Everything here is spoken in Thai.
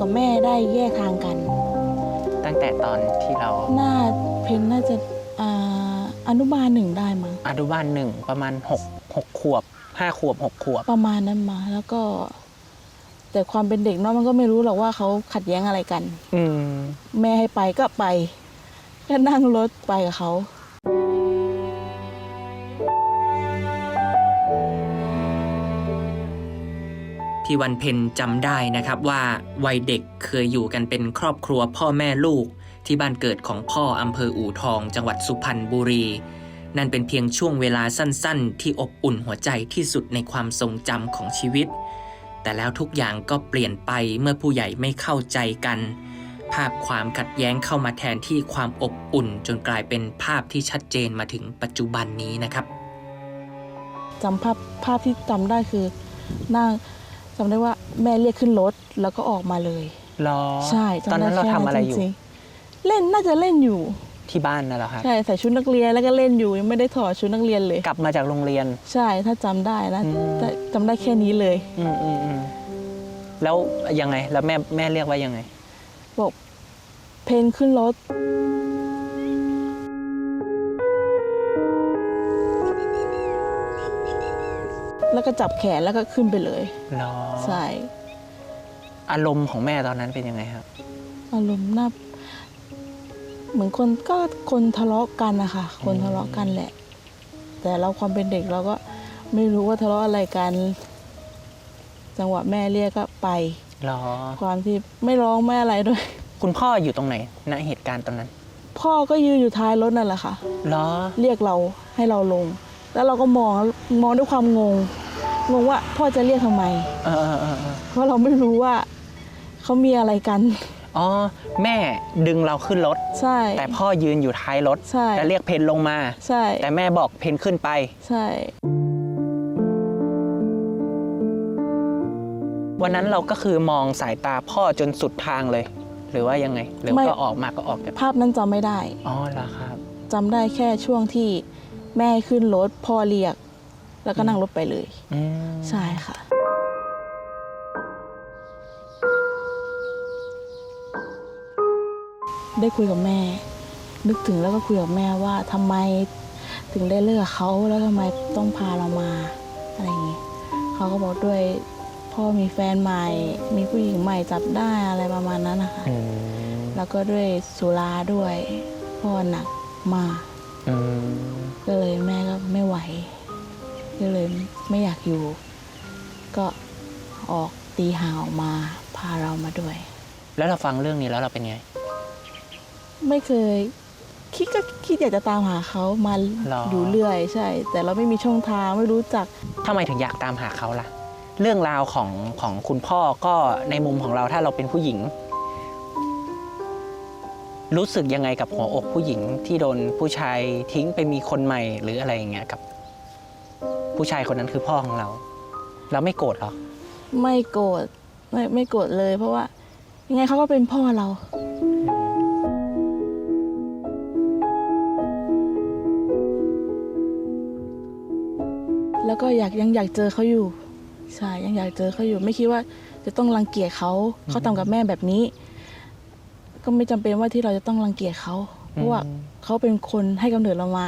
กับแม่ได้แยกทางกัน ตั้งแต่ตอนที่เรา น่าเพนน่าจะอ่าอนุบาลหนึ่งได้มั้งอนุบาลหนึ่งประมาณหกหกขวบห้าขวบหกขวบ ประมาณนั้นมาแล้วก็ แต่ความเป็นเด็กเนาะมันก็ไม่รู้หรอกว่าเขาขัดแย้งอะไรกัน อืม แม่ให้ไปก็ไป ก็นั่งรถไปกับเขา พี่วันเพ็ญจำได้นะครับว่าวัยเด็กเคยอยู่กันเป็นครอบครัวพ่อแม่ลูก ที่บ้านเกิดของพ่ออำเภออู่ทอง จังหวัดสุพรรณบุรี นั่นเป็นเพียงช่วงเวลาสั้นๆ ที่อบอุ่นหัวใจที่สุดในความทรงจำของชีวิต แต่แล้วทุกอย่างก็เปลี่ยนไปเมื่อผู้ใหญ่ไม่เข้าใจกัน ภาพความขัดแย้งเข้ามาแทนที่ความอบอุ่น จนกลายเป็นภาพที่ชัดเจนมาถึงปัจจุบันนี้นะครับจำภาพภาพที่จำได้คือนั่ง จำได้ว่าแม่เรียกขึ้นรถแล้วก็ออกมาเลยรอใช่จำตอนได้นั้นเราแค่ทำอะไรอยู่ จงๆเล่นน่าจะเล่นอยู่ ที่บ้านน่ะเหรอครับ ใช่ใส่ชุดนักเรียนแล้วก็เล่นอยู่ยังไม่ได้ถอดชุดนักเรียนเลย กลับมาจากโรงเรียน ใช่ถ้าจำได้นะอืม แต่จำได้แค่นี้เลย อืมอืมอืมแล้วยังไง แล้วแม่แม่เรียกว่ายังไง บอกเพนขึ้นรถ แล้วก็จับแขนแล้วก็ขึ้นไปเลยรอใช่อารมณ์ของแม่ตอนนั้นเป็นยังไงครับ อารมณ์น่าเหมือนคนก็คนทะเลาะกันนะคะคนทะเลาะกันแหละ แต่เราความเป็นเด็กเราก็ไม่รู้ว่าทะเลาะอะไรกัน จังหวะแม่เรียกก็ไปรอความที่ไม่ร้องไม่อะไรด้วย คุณพ่ออยู่ตรงไหนณเหตุการณ์ตอนนั้น พ่อก็ยืนอยู่ท้ายรถนั่นแหละค่ะรอเรียกเราให้เราลง แล้วเราก็มองมองด้วยความงง งงว่าพ่อจะเรียกทำไม เออเออเออเออเพราะเราไม่รู้ว่าเขามีอะไรกัน อ๋อแม่ดึงเราขึ้นรถ ใช่ แต่พ่อยืนอยู่ท้ายรถใช่ แล้วเรียกเพนลงมา ใช่แต่แม่บอกเพนขึ้นไป ใช่ วันนั้นเราก็คือมองสายตาพ่อจนสุดทางเลย หรือว่ายังไง หรือก็ออกมาก็ออกแต่ภาพนั้นจำไม่ได้อ๋อเหรอครับ จำได้แค่ช่วงที่แม่ขึ้นรถพ่อเรียก แล้วก็นั่งรถไปเลยอืมใช่ค่ะได้คุยกับแม่ นึกถึงแล้วก็คุยกับแม่ว่าทำไมถึงได้เลิกกับเขาแล้วทำไมต้องพาเรามาอะไรอย่างงี้เขาก็บอกด้วยพ่อมีแฟนใหม่ มีผู้หญิงใหม่จับได้อะไรประมาณนั้นนะคะอืมแล้วก็ด้วยสุราด้วยพ่อหนักมากอืมก็เลยแม่ก็ไม่ไหว ก็เลยไม่อยากอยู่ ก็ออกตีห่างออกมาพาเรามาด้วย แล้วเราฟังเรื่องนี้แล้วเราเป็นไง ไม่เคย คิดก็คิดอยากจะตามหาเขามาหรออยู่เรื่อยใช่ แต่เราไม่มีช่องทางไม่รู้จัก ทำไมถึงอยากตามหาเขาล่ะ เรื่องราวของของคุณพ่อก็ในมุมของเราถ้าเราเป็นผู้หญิง รู้สึกยังไงกับหัวอกผู้หญิงที่โดนผู้ชายทิ้งไปมีคนใหม่หรืออะไรอย่างเงี้ยกับ ผู้ชายคนนั้นคือพ่อของเรา เราไม่โกรธหรอ ไม่โกรธไม่ไม่โกรธเลย เพราะว่ายังไงเขาก็เป็นพ่อเรา แล้วก็อยากยังอยากเจอเขาอยู่ใช่ยังอยากเจอเขาอยู่ ไม่คิดว่าจะต้องรังเกียจเขาเขาทำกับแม่แบบนี้ ก็ไม่จำเป็นว่าที่เราจะต้องรังเกียจเขาเพราะว่าเขาเป็นคนให้กำเนิดเรามา